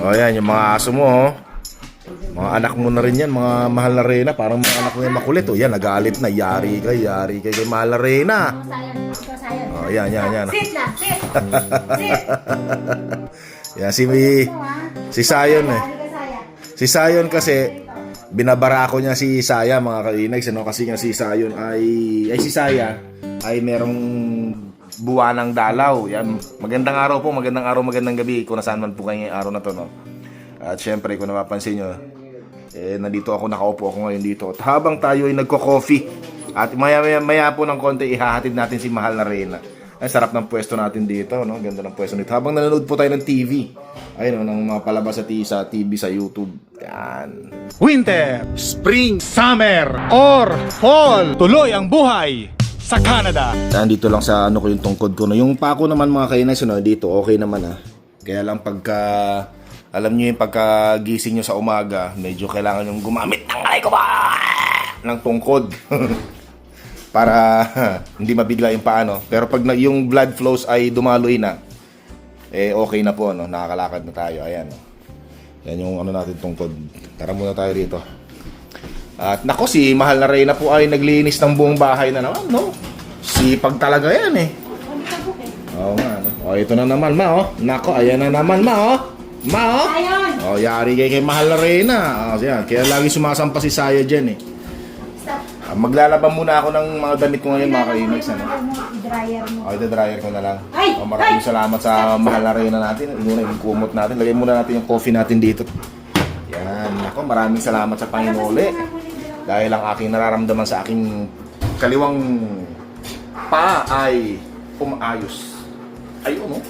O yan, yung mga aso mo, oh. Mga anak mo na rin yan, mga mahal na reyna. Parang mga anak mo yan makulit. O yan, nagalit na. Yari ka, yari ka kay mahal na sayang. O yan, yan, yan. Sit lang, sit. Sit. Yan, si, si Sayon eh. Si Sayon kasi, binabara ko niya si Saya mga kainags ano kasi nga si Sayon ay ay si Saya ay merong buwanang dalaw. Yan. Magandang araw po magandang araw magandang gabi kung nasaan man po kayo ngayong araw na to no? At syempre kung napapansin nyo eh nandito ako nakaupo ako ngayon dito. At habang tayo ay nagko-coffee at maya maya, maya po ng konti ihahatid natin si Mahal na Reyna. Ay sarap ng pwesto natin dito no? Ganda ng pwesto nito. Habang nanonood po tayo ng TV ayun no, ng mga palabas sa, t- sa TV sa YouTube yan. Winter, spring, summer, or fall. Tuloy ang buhay sa Canada. Nandito lang sa ano ko yung tungkod ko. No? Yung pako naman mga kainas, no, dito okay naman ah. Kaya lang pagka, alam nyo yung pagkagising nyo sa umaga, medyo kailangan yung gumamit ng alay ko ba? ng tungkod. Para hindi mabigla yung paano. Pero pag na, yung blood flows ay dumaloy na, eh okay na po, no? nakakalakad na tayo. Ayan. Yan yung ano natin tungkod. Tara muna tayo rito. At nako si Mahal na Reyna po ay naglinis ng buong bahay na naman, no? Sipag talaga yan eh. Oo nga, no? O, ito na naman, ma, oh. Nako, ayan na naman, ma, oh. Ma, oh. Sayon. O, yari kay, kay Mahal na Reyna. O, yan. Kaya lagi sumasampa si Saya dyan, eh. Stop. Ah, maglalaban muna ako ng mga damit ko ngayon, mga kaimags, ano? I-dryer mo. O, ito dryer ko na lang. Ay! O, maraming Ay! salamat sa Mahal na Reyna natin. Muna yung kumot natin. Lagay muna natin yung coffee natin dito. Yan. Nako, maraming salamat sa Panginoon ulit. Dahil ang aking nararamdaman sa aking kaliwang pa ay umaayos. Ayun, no?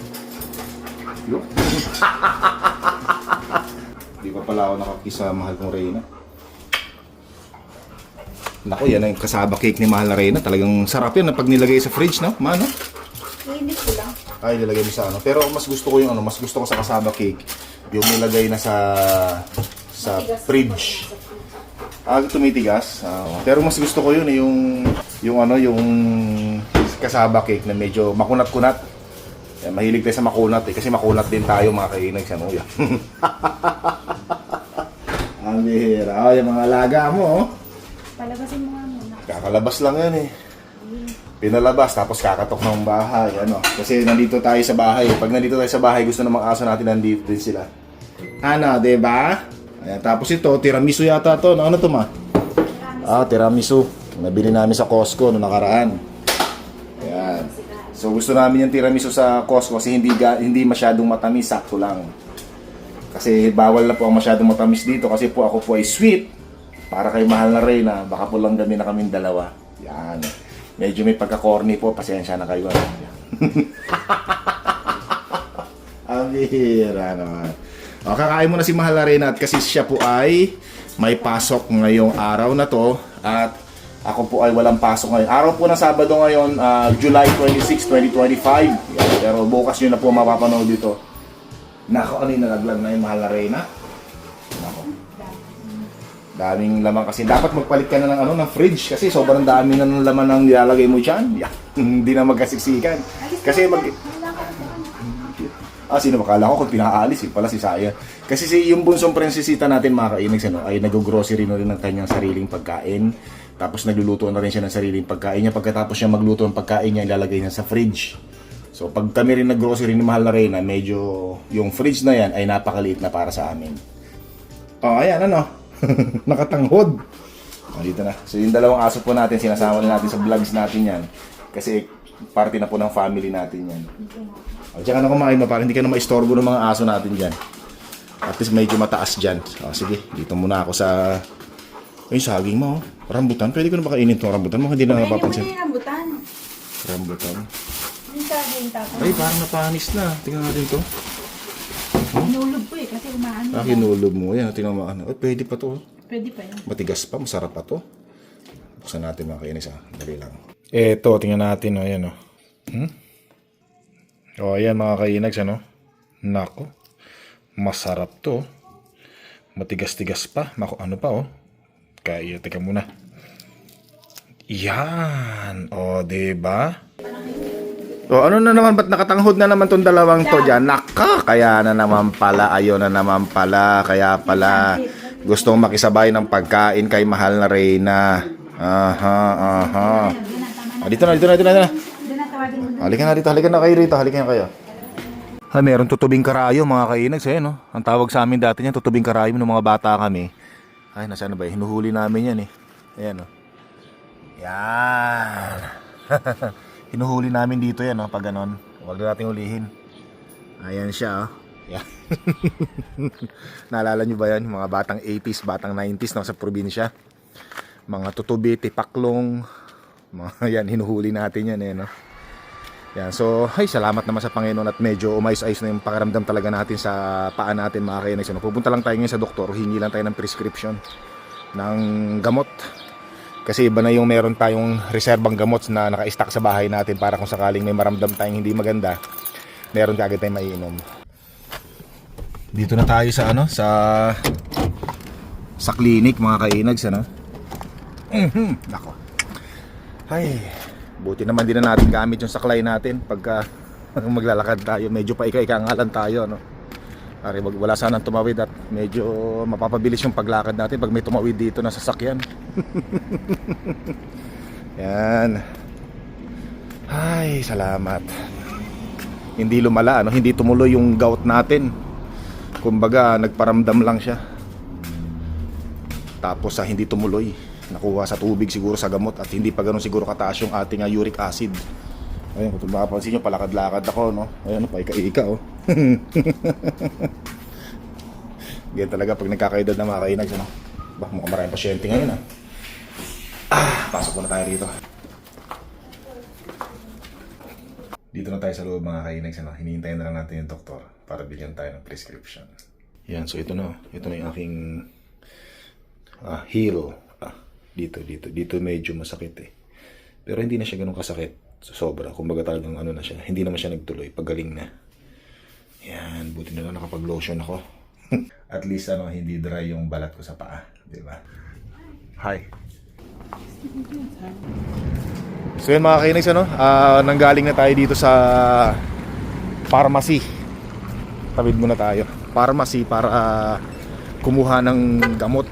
Yun. Di pa pala ako nakakis sa mahal kong Reyna. Nako, yan ang kasaba cake ni Mahal na Reyna. Talagang sarap yan pag nilagay sa fridge, no? Mano? Init ko lang. Ay, nilagay mo sa ano. Pero mas gusto ko yung ano, mas gusto ko sa kasaba cake. Yung nilagay na sa sa fridge. Ah, tumitigas. Ah, pero mas gusto ko yun eh, yung yung ano, yung kasaba cake na medyo makunat-kunat. Yan, mahilig tayo sa makunat eh, kasi makunat din tayo mga kainag sa nuya. Ang bihira. Oh, yung mga alaga mo, oh. Palabasin mo nga muna. Kakalabas lang yan eh. Pinalabas tapos kakatok ng bahay. Ano? Kasi nandito tayo sa bahay. Pag nandito tayo sa bahay, gusto ng mga aso natin nandito din sila. Ano, 'di ba? Ayan, tapos ito, tiramisu yata to. Ano, to ma? Ah, tiramisu. Nabili namin sa Costco no nakaraan. Ayan. So gusto namin yung tiramisu sa Costco kasi hindi hindi masyadong matamis, sakto lang. Kasi bawal na po ang masyadong matamis dito kasi po ako po ay sweet. Para kay mahal na Reyna, baka po lang kami na kaming dalawa. Yan. Medyo may pagka-corny po, pasensya na kayo. ano. Ang bihira naman. O, kakain mo na si Mahal na Reyna at kasi siya po ay may pasok ngayong araw na to at ako po ay walang pasok ngayon. Araw po ng Sabado ngayon, ah, July 26, 2025. Yan. Pero bukas yun na po mapapanood dito. Nako, ano yung nalaglag na yung Mahal na Reyna? Nako. Daming laman kasi. Dapat magpalit ka na ng ano ng fridge kasi sobrang dami na ng laman ng nilalagay mo diyan. Yeah. Hindi na magkasiksikan. Kasi mag Ah, sino ba? Kala ko kung pinaalis, eh, pala si Saya. Kasi si, yung bunsong prinsesita natin, mga kainags, ano, ay nag-grocery na rin ng kanyang sariling pagkain. Tapos nagluluto na rin siya ng sariling pagkain niya. Pagkatapos niya magluto ng pagkain niya, ilalagay niya sa fridge. So, pag kami rin nag-grocery ni Mahal na Reyna, medyo yung fridge na yan ay napakaliit na para sa amin. Oh, ayan, ano? Nakatanghod. Oh, dito na. So, yung dalawang aso po natin, sinasama na natin sa vlogs natin yan. Kasi parte na po ng family natin yan. O, diyan ka na kumain mo para hindi ka na maistorbo ng mga aso natin dyan. At least medyo mataas dyan. O, sige, dito muna ako sa... Ay, saging mo. oh. Rambutan. Pwede ko na ba kainin itong rambutan mo? Hindi na Pwede mo napapansin. na yung rambutan. Rambutan. Yung saging tapos. Ay, parang napanis na. Tingnan natin to. Inulog ko eh kasi umaano. Ah, kinulob mo. Yan, tingnan mo. Ano. Ay, pwede pa to. Pwede pa yan. Matigas pa. Masarap pa to. Buksan natin mga kainis ha. Dali lang. Eto, tingnan natin. O, yan o. Hmm? O, ayan mga kainags, ano? Nako. Masarap to. Matigas-tigas pa. Mako, ano pa, oh. Kaya, teka muna. Yan. O, diba? O ano na naman, ba't nakatanghod na naman tong dalawang to dyan? Naka, kaya na naman pala, ayaw na naman pala, kaya pala gustong makisabay ng pagkain kay mahal na Reyna. Aha, aha. Ah, dito na, dito na, dito na. Dito na. Halika na dito, halika na kayo rito, halika na kayo. Ha, meron tutubing karayo mga kainags eh, no? Ang tawag sa amin dati niyan, tutubing karayo nung mga bata kami. Ay, nasaan na ba? eh? Hinuhuli namin yan eh. Ayan, no? Yan. Hinuhuli namin dito yan, no? Pag ganon. Huwag na natin ulihin. Ayan siya, oh. Yan. Naalala nyo ba yan? Mga batang 80s, batang 90s na sa probinsya. Mga tutubi, tipaklong. Mga yan, hinuhuli natin yan, eh, no? Yan, so, ay, salamat naman sa Panginoon at medyo umayos-ayos na yung pakiramdam talaga natin sa paa natin mga kainex. Ano, pupunta lang tayo ngayon sa doktor, hingi lang tayo ng prescription ng gamot. Kasi iba na yung meron tayong reserbang gamot na naka-stack sa bahay natin para kung sakaling may maramdam tayong hindi maganda, meron kagad tayong maiinom. Dito na tayo sa ano, sa sa clinic mga kainags ano. Mhm, nako. Ay, buti naman din na natin gamit yung saklay natin pagka maglalakad tayo. Medyo pa ika-ikangalan tayo, no? Pare, wala sanang tumawid at medyo mapapabilis yung paglakad natin pag may tumawid dito na sasakyan. Yan. Ay, salamat. Hindi lumala, ano? Hindi tumuloy yung gout natin. Kumbaga, nagparamdam lang siya. Tapos sa hindi tumuloy, nakuha sa tubig siguro sa gamot at hindi pa ganun siguro kataas yung ating ah, uric acid. Ayun, kung mapapansin nyo, palakad-lakad ako, no? Ayun, paika-ika, oh. Ganyan talaga pag nagkakaedad na mga kainags, ano? Bah, mukhang maraming pasyente ngayon, ah. Ah, pasok muna tayo rito. Dito na tayo sa loob mga kainags, ano? Hinihintay na lang natin yung doktor para bigyan tayo ng prescription. Yan, so ito na. Ito na yung aking ah, heel. Dito, dito. Dito medyo masakit eh. Pero hindi na siya ganun kasakit. So, sobra. Kumbaga talagang ano na siya. Hindi naman siya nagtuloy. Pagaling na. Yan. Buti na lang nakapag-lotion ako. At least ano, hindi dry yung balat ko sa paa. Di ba? Hi. So yun mga kainis, ano? Ah, nanggaling na tayo dito sa pharmacy. Tawid muna tayo. Pharmacy para ah, kumuha ng gamot.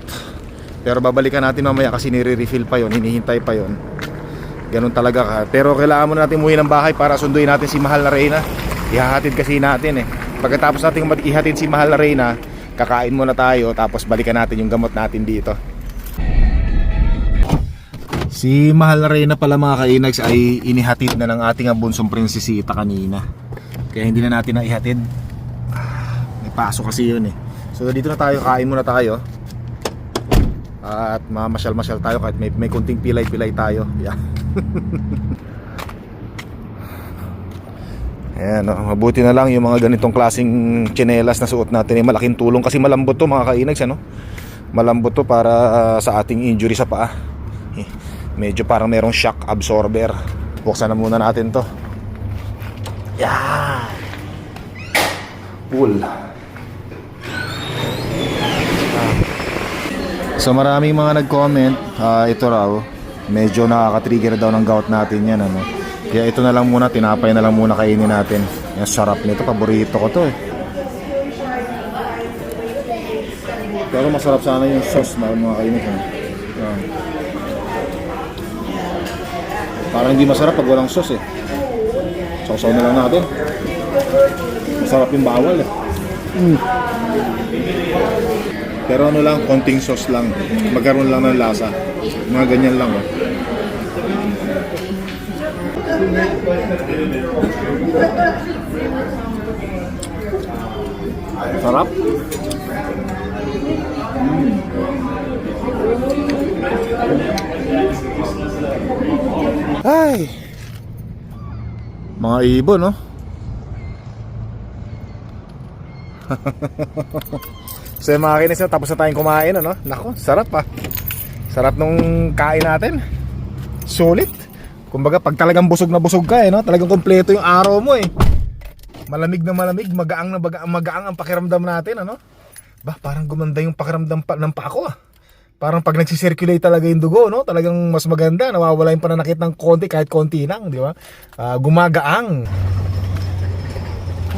Pero babalikan natin mamaya kasi nire-refill pa yon, hinihintay pa yon. Ganun talaga ka. Pero kailangan muna natin umuwi ng bahay para sunduin natin si Mahal na Reyna. Ihahatid kasi natin eh. Pagkatapos natin ihatid si Mahal na Reyna, kakain muna tayo tapos balikan natin yung gamot natin dito. Si Mahal na Reyna pala mga kainags ay inihatid na ng ating bunsong prinsesita kanina. Kaya hindi na natin na ihatid. Ah, May pasok kasi yun eh. So dito na tayo, kain muna tayo. At mamasyal-masyal tayo kahit may, may kunting pilay-pilay tayo. Yeah. Ayan, oh, mabuti na lang yung mga ganitong klaseng tsinelas na suot natin ay malaking tulong kasi malambot to mga kainags ano. Malambot to para ah, sa ating injury sa paa. Eh, medyo parang merong shock absorber. Buksan na muna natin to. Yan. Pull. So maraming mga nag-comment, ah, ito raw, medyo nakaka-trigger daw ng gout natin yan ano. Kaya ito na lang muna, tinapay na lang muna kainin natin. Yung sarap nito, paborito ko to eh. Pero masarap sana yung sauce na mga kainin ko. Yan. Parang hindi masarap pag walang sauce eh. Sausaw na lang natin. Masarap yung bawal eh. Pero ano lang, konting sauce lang. Magkaroon lang ng lasa. Mga ganyan lang oh. Sarap. Ay. Mga ibon, no? So yung mga kinis na tapos na tayong kumain ano? Nako, sarap pa. Sarap nung kain natin. Sulit. Kumbaga pag talagang busog na busog ka eh, no? Talagang kompleto yung araw mo eh. Malamig na malamig, magaang na baga, magaang ang pakiramdam natin, ano? Ba, parang gumanda yung pakiramdam pa, ng pa ah. Parang pag nagsisirculate talaga yung dugo, no? Talagang mas maganda. Nawawala yung pananakit ng konti, kahit konti lang, di ba? Ah, gumagaang.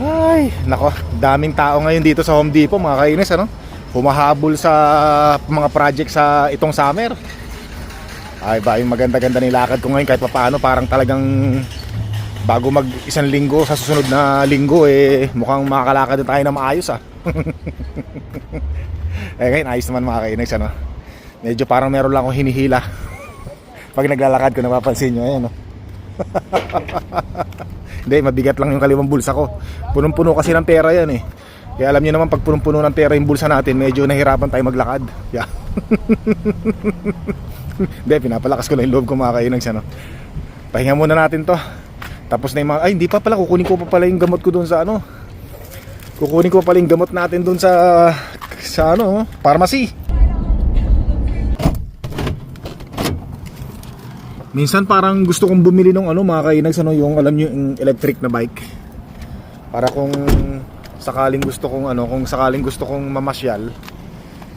Ay, nako, daming tao ngayon dito sa Home Depot, mga kainis, ano? Humahabol sa mga project sa itong summer. Ay ba, yung maganda-ganda nilakad ko ngayon kahit papaano parang talagang bago mag isang linggo sa susunod na linggo eh mukhang makakalakad na tayo na maayos ah. eh ngayon ayos naman mga kainags ano. Medyo parang meron lang akong hinihila. Pag naglalakad ko napapansin nyo ayan oh. Hindi, mabigat lang yung kaliwang bulsa ko. Punong-puno kasi ng pera yan eh. Kaya alam niyo naman pag punong-puno ng pera yung bulsa natin, medyo nahirapan tayo maglakad. Yeah. Hindi, pinapalakas ko lang yung loob ko mga kainags ano. Pahinga muna natin to. Tapos na yung mga, ay hindi pa pala, kukunin ko pa pala yung gamot ko doon sa ano. Kukunin ko pa pala yung gamot natin doon sa, sa ano, pharmacy. Minsan parang gusto kong bumili ng ano mga kainags ano yung alam niyo yung electric na bike. Para kung sakaling gusto kong ano kung sakaling gusto kong mamasyal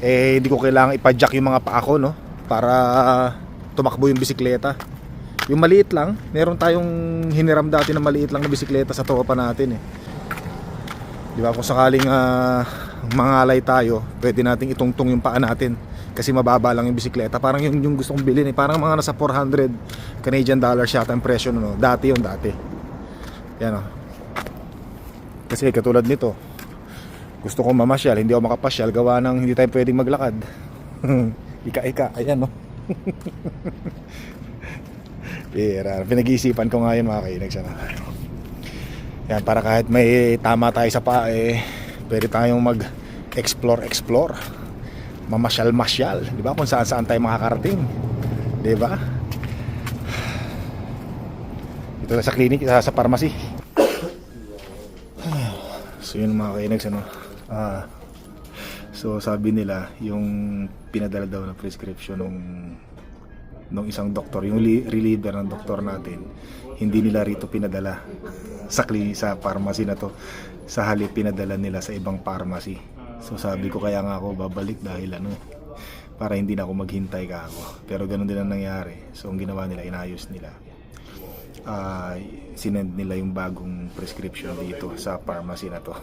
eh hindi ko kailangan ipa-jack yung mga paa ko no para tumakbo yung bisikleta. Yung maliit lang, meron tayong hiniram dati na maliit lang na bisikleta sa tropa natin eh. Di ba kung sakaling ah, mangalay tayo, pwede nating itungtong yung paa natin kasi mababa lang yung bisikleta. Parang yung, yung gusto kong bilhin eh, parang mga nasa 400 Canadian dollars yata ang presyo no. Dati yung dati. Yan oh. Kasi katulad nito, gusto kong mamasyal, hindi ako makapasyal gawa ng hindi tayo pwedeng maglakad. Ika-ika, ayan no. Pira, pinag-iisipan ko nga yun mga kainags ano. Yan, para kahit may tama tayo sa paa eh, pwede tayong mag-explore, explore. Mamasyal-masyal, di ba? Kung saan saan tayo makakarating. Di ba? Ito na sa clinic, sa, sa pharmacy. So yun mga kainags ano. Ah, so sabi nila, yung pinadala daw na prescription nung nung isang doktor, yung li- reliever ng doktor natin, hindi nila rito pinadala sa clinic, sa pharmacy na to. Sa halip pinadala nila sa ibang pharmacy. So sabi ko kaya nga ako babalik dahil ano para hindi na ako maghintay ka ako. Pero ganun din ang nangyari. So ang ginawa nila, inayos nila. Ah, sinend nila yung bagong prescription dito sa pharmacy na to.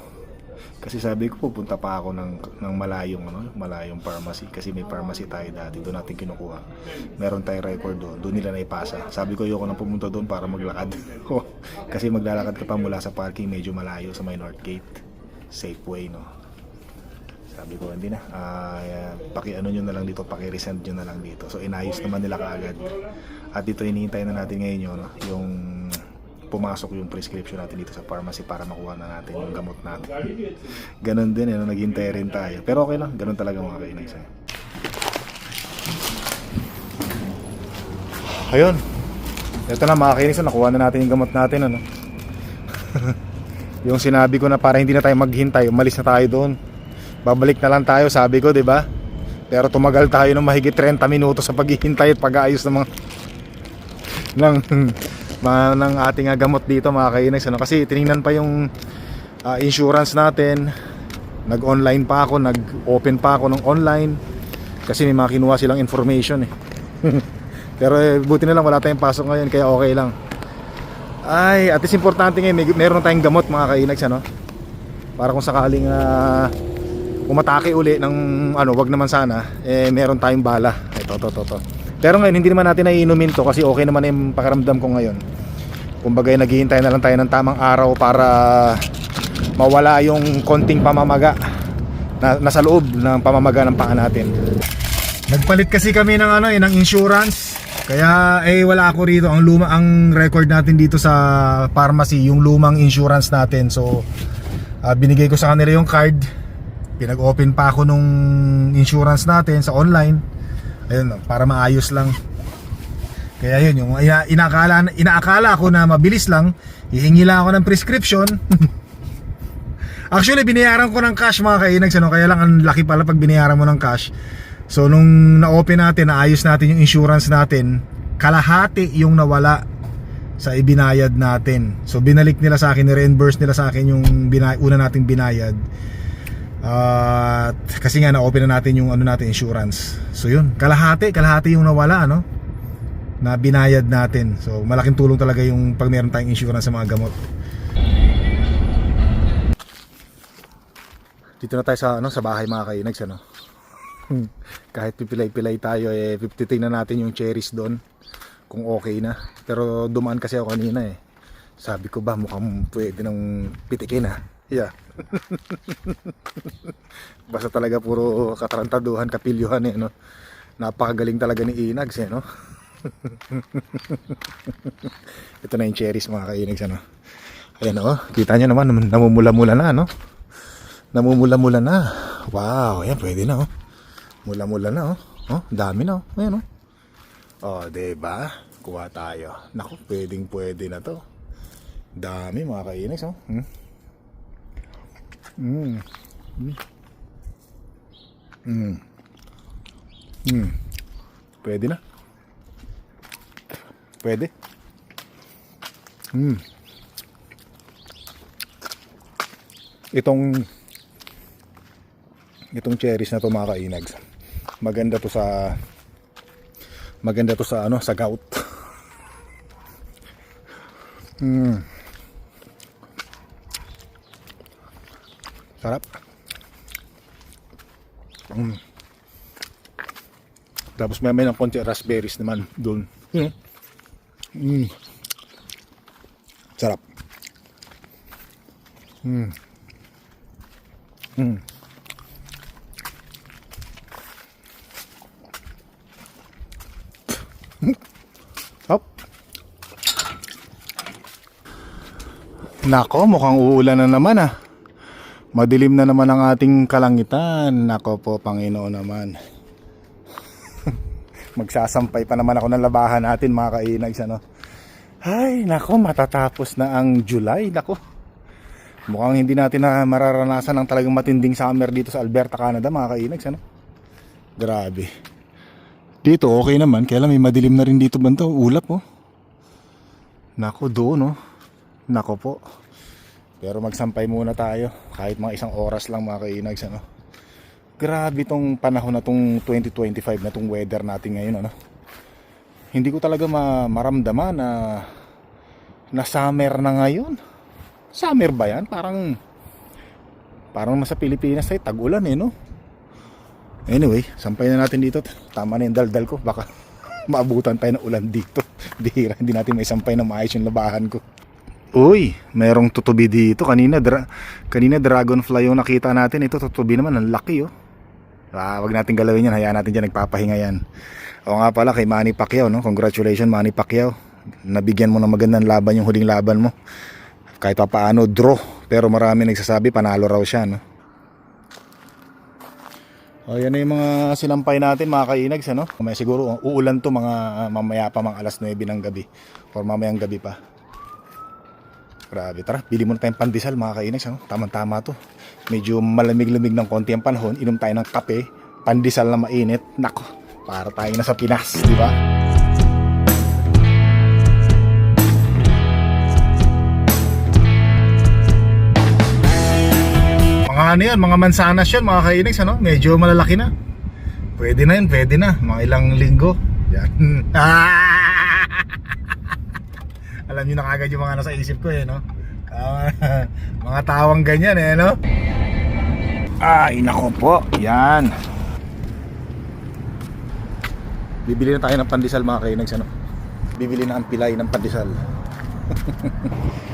Kasi sabi ko pupunta pa ako ng ng malayong ano, malayong pharmacy kasi may pharmacy tayo dati doon natin kinukuha. Meron tayong record doon, doon nila naipasa. Sabi ko ayoko nang pumunta doon para maglakad. kasi maglalakad ka pa mula sa parking medyo malayo sa may North Gate. Safeway no. Sabi ko hindi na. Ah, paki ano nyo na lang dito, paki resend nyo na lang dito. So inayos naman nila kaagad. At dito hinihintay na natin ngayon yun, yung pumasok yung prescription natin dito sa pharmacy para makuha na natin yung gamot natin. Ganon din, ano, naghintay rin tayo. Pero okay lang, ganon talaga mga kainags. eh. Ayun. Ito na mga kainis, nakuha na natin yung gamot natin. Ano? yung sinabi ko na para hindi na tayo maghintay, umalis na tayo doon. Babalik na lang tayo, sabi ko, di ba? Pero tumagal tayo ng mahigit 30 minuto sa paghihintay at pag-aayos ng mga ng mga ng ating ah, gamot dito mga kainis ano kasi tiningnan pa yung ah, insurance natin. Nag-online pa ako nag-open pa ako ng online. Kasi may mga kinuha silang information eh. Pero eh, buti na lang wala tayong pasok ngayon kaya okay lang. Ay at least importante ngayon may, meron tayong gamot mga kainags ano? Para kung sakaling uh, umatake uli ng ano wag naman sana eh meron tayong bala. Ito to to to pero ngayon hindi naman natin naiinumin to kasi okay naman yung pakiramdam ko ngayon. Kumbaga naghihintay na lang tayo ng tamang araw para mawala yung konting pamamaga na nasa loob ng pamamaga ng paa natin. Nagpalit kasi kami ng ano eh, ng insurance. Kaya eh wala ako rito. Ang luma ang record natin dito sa pharmacy yung lumang insurance natin. So ah, binigay ko sa kanila yung card pinag-open pa ako nung insurance natin sa online. Ayun para maayos lang. Kaya yun yung ina, inakala, inaakala ko na mabilis lang hihingi lang ako ng prescription. Actually binayaran ko ng cash mga kainags ano, kaya lang ang laki pala pag binayaran mo ng cash. So nung na-open natin naayos natin yung insurance natin kalahati yung nawala sa ibinayad natin. So binalik nila sa akin ni-reimburse nila sa akin yung una nating binayad At kasi nga na-open na natin yung ano natin insurance. So yun, kalahati, kalahati yung nawala ano na binayad natin. So malaking tulong talaga yung pag meron tayong insurance sa mga gamot. Dito na tayo sa ano sa bahay mga kainags ano. Kahit pipilay-pilay tayo eh 50 tingnan natin yung cherries doon kung okay na. Pero dumaan kasi ako kanina eh. Sabi ko ba mukhang pwede nang pitikin ha. Yeah. Basta talaga puro katarantaduhan, kapilyuhan eh, no? Napakagaling talaga ni Inags eh, no? Ito na yung cherries mga kainags, ano? Ayan, oh. Kita nyo naman, nam- namumula-mula na, no? Namumula-mula na. Wow, ayan, pwede na, oh. Mula-mula na, oh. Oh, dami na, oh. Ayan, oh. Oh, diba? Kuha tayo. Naku, pwedeng pwede na to. Dami mga kainags, oh. Hmm? Mm. Mm. Mm. Mm. Pwede na. Pwede. Mm. Itong itong cherries na to mga kainags. Maganda to sa maganda to sa ano sa gout. mm. Sarap. Mm. Tapos may may ng konti raspberries naman doon. Mm. Mm. Sarap. Mm. Mm. Hop. Nako, mukhang uulan na naman ah. Madilim na naman ang ating kalangitan. Nako po, Panginoon naman. Magsasampay pa naman ako ng labahan natin mga kainags ano. Ay, nako, matatapos na ang July. Nako. Mukhang hindi natin na mararanasan ang talagang matinding summer dito sa Alberta, Canada mga kainags ano. Grabe. Dito okay naman, kaya lang may madilim na rin dito banda, ulap oh. Nako doon oh. Nako po. Pero magsampay muna tayo kahit mga isang oras lang mga kainags ano. Grabe tong panahon na tong 2025 na tong weather natin ngayon ano. Hindi ko talaga ma maramdaman na na summer na ngayon. Summer ba yan? Parang parang nasa Pilipinas ay tag-ulan eh no. Anyway, sampay na natin dito. Tama na yung daldal ko. Baka maabutan tayo ng ulan dito. Bihira, hindi natin may sampay na maayos yung labahan ko. Uy, merong tutubi dito. Kanina, dra kanina dragonfly yung nakita natin. Ito tutubi naman, ang laki oh. Ah, wag natin galawin yan. Hayaan natin dyan, nagpapahinga yan. O nga pala, kay Manny Pacquiao, no? Congratulations, Manny Pacquiao. Nabigyan mo ng magandang laban yung huling laban mo. Kahit pa paano, draw. Pero marami nagsasabi, panalo raw siya, no? O, yan na yung mga sinampay natin, mga kainags, ano? May siguro, uulan to mga ah, mamaya pa, mga alas 9 ng gabi. Or mamayang gabi pa. Grabe, tara, bili muna tayong pandesal mga kainags, ano? Tama-tama to. Medyo malamig-lamig ng konti ang panahon, inom tayo ng kape, pandesal na mainit. Nako, para tayo na sa Pinas, di ba? Mga ano yan, mga mansanas yan, mga kainags, ano? Medyo malalaki na. Pwede na yun, pwede na. Mga ilang linggo. Yan. Alam niyo na kagad yung mga nasa isip ko eh, no? Ah, mga tawang ganyan eh, no? Ay, nako po. Yan. Bibili na tayo ng pandesal mga kainags, ano? Bibili na ang pilay ng pandesal.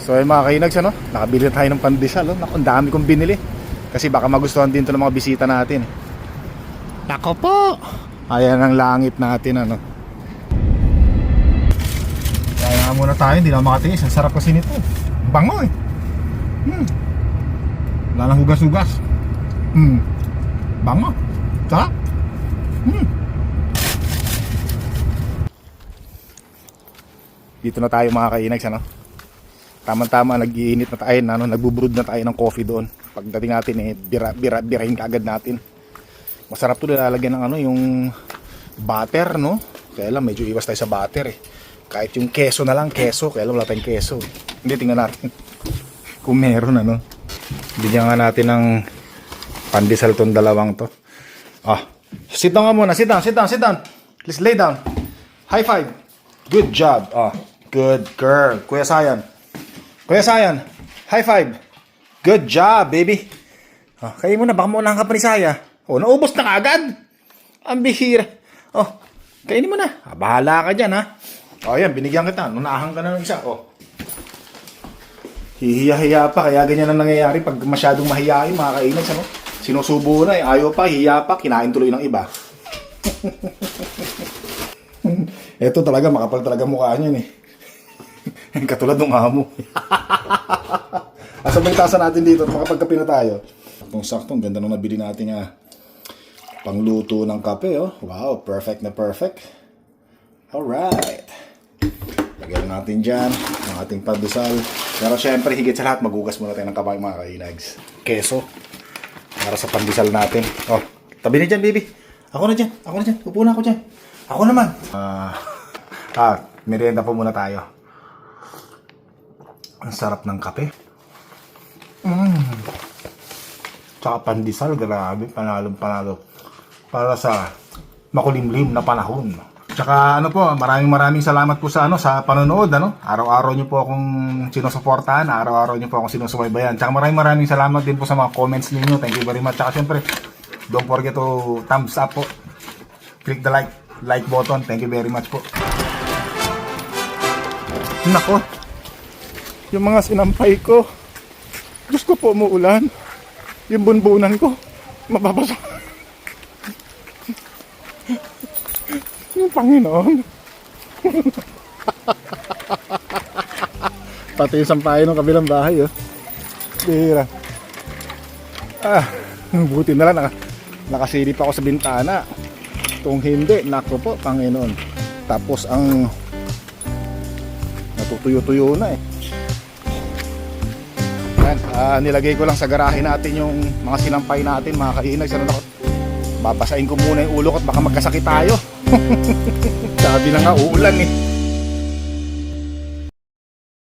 So ayun mga kainags ano, nakabili na tayo ng pandesal oh. Naku, ang dami kong binili. Kasi baka magustuhan din to ng mga bisita natin. Nako po. Ayan ang langit natin ano. Kaya nga muna tayo, hindi na makatiis. Ang sarap kasi nito. Bango eh. Hmm. Wala nang hugas-hugas. Hmm. Bango. Sarap. Hmm. Dito na tayo mga kainags ano. Tama-tama nag-iinit na tayo, ano, nagbubrod na tayo ng coffee doon. Pagdating natin eh, bira, bira, birahin kaagad natin. Masarap to nilalagyan ng ano, yung butter, no? Kaya lang medyo iwas tayo sa butter eh. Kahit yung keso na lang, keso. Kaya wala tayong keso. Hindi, tingnan natin. Kung meron, ano. Bigyan nga natin ng pandesal tong dalawang to. Ah, sit down nga muna. Sit down, sit down, sit down. Please lay down. High five. Good job. Ah, good girl. Kuya Sayan. Kuya Sayan, high five. Good job, baby. Ah, kayo muna, baka maunahan ka pa ni Saya. Oh, naubos na agad. Ang bihira. Oh, kainin mo na. Ah, bahala ka dyan, ha. Oh, yan, binigyan kita. Nunahan ka na ng isa. Oh. Hihiya-hiya pa, kaya ganyan ang nangyayari pag masyadong mahiyain, mga kainis, ano? Sinusubo na eh, ayaw pa, hiya pa, kinain tuloy ng iba. Ito talaga, makapal talaga mukha niyan eh. Katulad ng amo. Asa yung tasa natin dito? Makapagkape na tayo. Kung sakto, ang ganda nung nabili natin nga pangluto ng kape, oh. Wow, perfect na perfect. Alright. Lagyan natin dyan ang ating pandesal. Pero syempre, higit sa lahat, magugas muna tayo ng kamay mga kainags. Keso. Para sa pandesal natin. Oh, tabi na dyan, baby. Ako na dyan. Ako na dyan. Upo na ako dyan. Ako naman. Ah, ah, merienda po muna tayo. Ang sarap ng kape. Mm. Tsaka pandesal, grabe. Panalong panalo. Para sa makulimlim na panahon. Tsaka ano po, maraming maraming salamat po sa ano sa panonood ano. Araw-araw niyo po akong sinusuportahan, araw-araw niyo po akong sinusubaybayan. Tsaka maraming maraming salamat din po sa mga comments ninyo. Thank you very much. Tsaka syempre, don't forget to thumbs up po. Click the like like button. Thank you very much po. Nako. Yung mga sinampay ko. Gusto po umuulan. Yung bunbunan ko. Mababasa. Yung Panginoon. Pati yung sampayan ng kabilang bahay, oh. Bihira. Ah, buti na lang naka, nakasilip ako sa bintana. Kung hindi, nako po, Panginoon. Tapos ang natutuyo-tuyo na eh. Yan, ah, nilagay ko lang sa garahe natin yung mga sinampay natin, mga kainag. Sana ako, babasain ko muna yung ulo ko at baka magkasakit tayo. Sabi na nga, uulan eh.